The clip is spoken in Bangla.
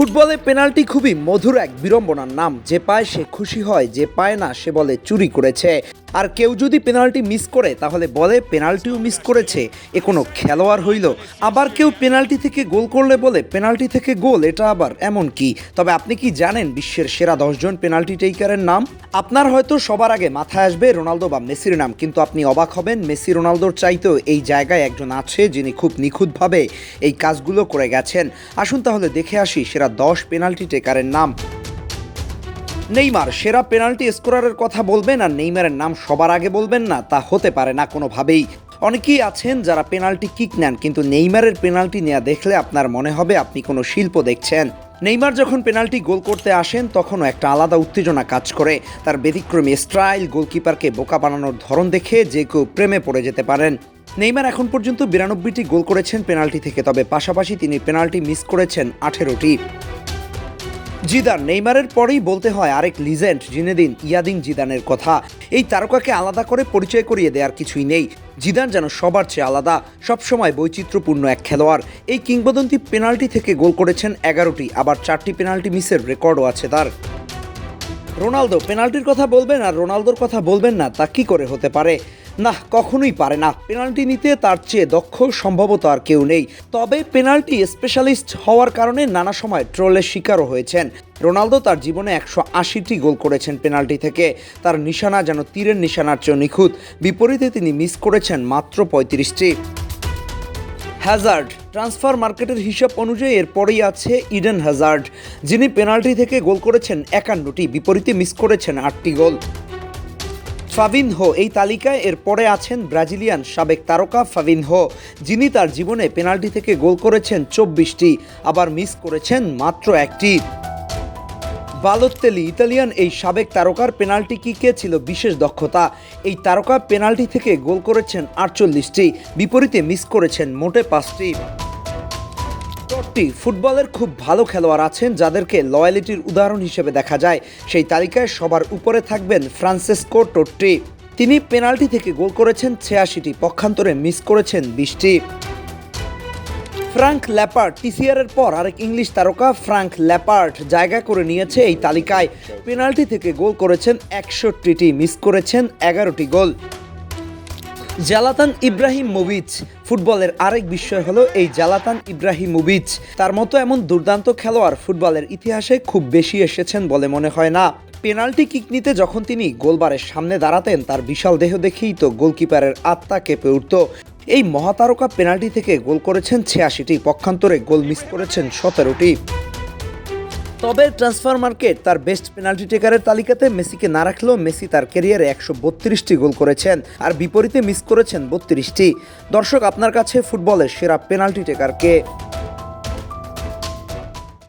ফুটবলে পেনাল্টি খুবই মধুর এক বিড়ম্বনার নাম যে পায় সে খুশি হয়, যে পায় না সে বলে চুরি করেছে। আর কেউ যদি পেনাল্টি মিস করে, তাহলে বলে পেনাল্টিও মিস করেছে। এ কোনো খেলোয়াড় হইল। আবার কেউ পেনাল্টি থেকে গোল করলে বলে পেনাল্টি থেকে গোল, এটা আবার এমন কি? তবে আপনি কি জানেন বিশ্বের সেরা দশজন পেনাল্টি টেকারের নাম? আপনার হয়তো সবার আগে মাথায় আসবে রোনালদো বা মেসির নাম, কিন্তু আপনি অবাক হবেন, মেসি রোনালদোর চাইতেও এই জায়গায় একজন আছে যিনি খুব নিখুঁতভাবে এই কাজগুলো করে গেছেন। আসুন তাহলে দেখে আসি সেরা দশ পেনাল্টি টেকারের নাম। নেইমার সেরা পেনাল্টি স্কোরারের কথা বলবেন আর নেইমারের নাম সবার আগে বলবেন না, তা হতে পারে না কোনোভাবেই। অনেকেই আছেন যারা পেনাল্টি কিক নেন, কিন্তু নেইমারের পেনাল্টি নেওয়া দেখলে আপনার মনে হবে আপনি কোনো শিল্প দেখছেন। নেইমার যখন পেনাল্টি গোল করতে আসেন, তখনও একটা আলাদা উত্তেজনা কাজ করে। তার ব্যতিক্রমী স্ট্রাইল গোলকিপারকে বোকা বানানোর ধরন দেখে যে কেউ প্রেমে পড়ে যেতে পারেন। নেইমার এখন পর্যন্ত বিরানব্বইটি গোল করেছেন পেনাল্টি থেকে, তবে পাশাপাশি তিনি পেনাল্টি মিস করেছেন আঠেরোটি। জিদান নেইমারের পরেই বলতে হয় আরেক লিজেন্ড, জিনেদিন ইয়াদিন জিদানের কথা। এই তারকাকে আলাদা করে পরিচয় করিয়ে দেওয়ার কিছুই নেই। জিদান যেন সবার চেয়ে আলাদা, সবসময় বৈচিত্র্যপূর্ণ এক খেলোয়াড়। এই কিংবদন্তি পেনাল্টি থেকে গোল করেছেন এগারোটি, আবার চারটি পেনাল্টি মিসের রেকর্ডও আছে তার। রোনালদো পেনাল্টির কথা বলবেন আর রোনালদোর কথা বলবেন না, তা কি করে হতে পারে? না, কখনোই পারে না। পেনাল্টি নিতে তার চেয়ে দক্ষ সম্ভবত আর কেউ নেই। তবে পেনাল্টি স্পেশালিস্ট হওয়ার কারণে নানা সময় ট্রোলের শিকারও হয়েছেন। রোনালদো তার জীবনে একশো আশিটি গোল করেছেন পেনাল্টি থেকে। তার নিশানা যেন তীরের নিশানার চেয়েও নিখুঁত। বিপরীতে তিনি মিস করেছেন মাত্র পঁয়ত্রিশটি। হ্যাজার্ড ট্রান্সফার মার্কেটের হিসাব অনুযায়ী এরপরেই আছে ইডেন হ্যাজার্ড, যিনি পেনাল্টি থেকে গোল করেছেন একান্নটি, বিপরীতে মিস করেছেন আটটি গোল। ফাবিনহো এই তালিকায় এরপরে আছেন ব্রাজিলিয়ান সাবেক তারকা ফাবিনহো, যিনি তার জীবনে পেনাল্টি থেকে গোল করেছেন চব্বিশটি, আবার মিস করেছেন মাত্র একটি। বালোত্তেলি, ইতালিয়ান এই সাবেক তারকার পেনাল্টি কিকে ছিল বিশেষ দক্ষতা? এই তারকা পেনাল্টি থেকে গোল করেছেন আটচল্লিশটি, বিপরীতে মিস করেছেন মোটে পাঁচটি। টট্টি ফুটবলের খুব ভালো খেলোয়াড় আছেন যাদেরকে লয়ালিটির উদাহরণ হিসেবে দেখা যায়। সেই তালিকায় সবার উপরে থাকবেন ফ্রান্সেসকো টট্টি। তিনি পেনাল্টি থেকে গোল করেছেন, ছিয়াশিটি পক্ষান্তরে মিস করেছেন বিশটি। ফ্রাঙ্ক ল্যাপার্ট টিসিআরের পর আরেক ইংলিশ তারকা ফ্রাঙ্ক ল্যাপার্ট জায়গা করে নিয়েছে এই তালিকায়। পেনাল্টি থেকে গোল করেছেন, একষট্টিটি মিস করেছেন, এগারোটি গোল। জালাতান ইব্রাহিম ইব্রাহিমোভিচ ফুটবলের আরেক বিষয় হলো এই জালাতান ইব্রাহিম ইব্রাহিমোভিচ তার মতো এমন দুর্দান্ত খেলোয়াড় ফুটবলের ইতিহাসে খুব বেশি এসেছেন বলে মনে হয় না। পেনাল্টি কিক নিতে যখন তিনি গোলবারের সামনে দাঁড়াতেন, তার বিশাল দেহ দেখেই তো গোলকিপারের আত্মা কেঁপে উঠত। এই মহাতারকা পেনাল্টি থেকে গোল করেছেন ছিয়াশিটি পক্ষান্তরে, গোল মিস করেছেন সতেরোটি। তবে ট্রান্সফার মার্কেট তার বেস্ট পেনাল্টি টেকারের তালিকাতে মেসিকে না রাখলেও মেসি তার ক্যারিয়ারে একশো বত্রিশটি গোল করেছেন আর বিপরীতে মিস করেছেন বত্রিশটি। দর্শক, আপনার কাছে ফুটবলের সেরা পেনাল্টি টেকার কে